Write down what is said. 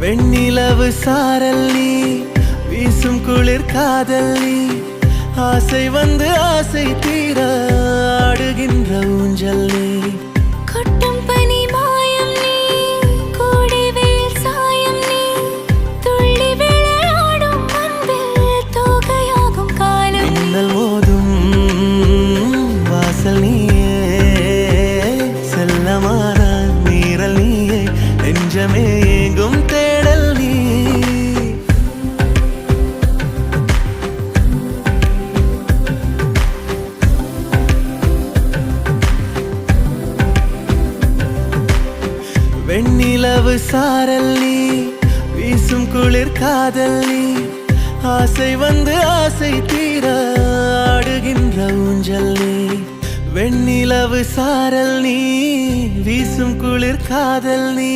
வெண்ணிலவு சாரல் நீ வீசும் குளிர் காதல் நீ ஆசை வந்து ஆசை தீர ஆடுகின்ற ஊஞ்சல் நீ கொட்டும் பனி மாயம் நீ கோடை வெயில் சாயம் நீ துள்ளி விளையாடும் அன்பில் தோகையாகும் காலம் நீ மின்னல் மோதும் வாசல் நீயே செல்லமான மீறல் நீயே நெஞ்சமே வெண்ணிலவு சாரல் நீ வீசும் குளிர் காதல் நீ ஆசை வந்து ஆசை தீர ஆடுகின்ற ஊஞ்சல் நீ வெண்ணிலவு சாரல் நீ வீசும் குளிர் காதல் நீ.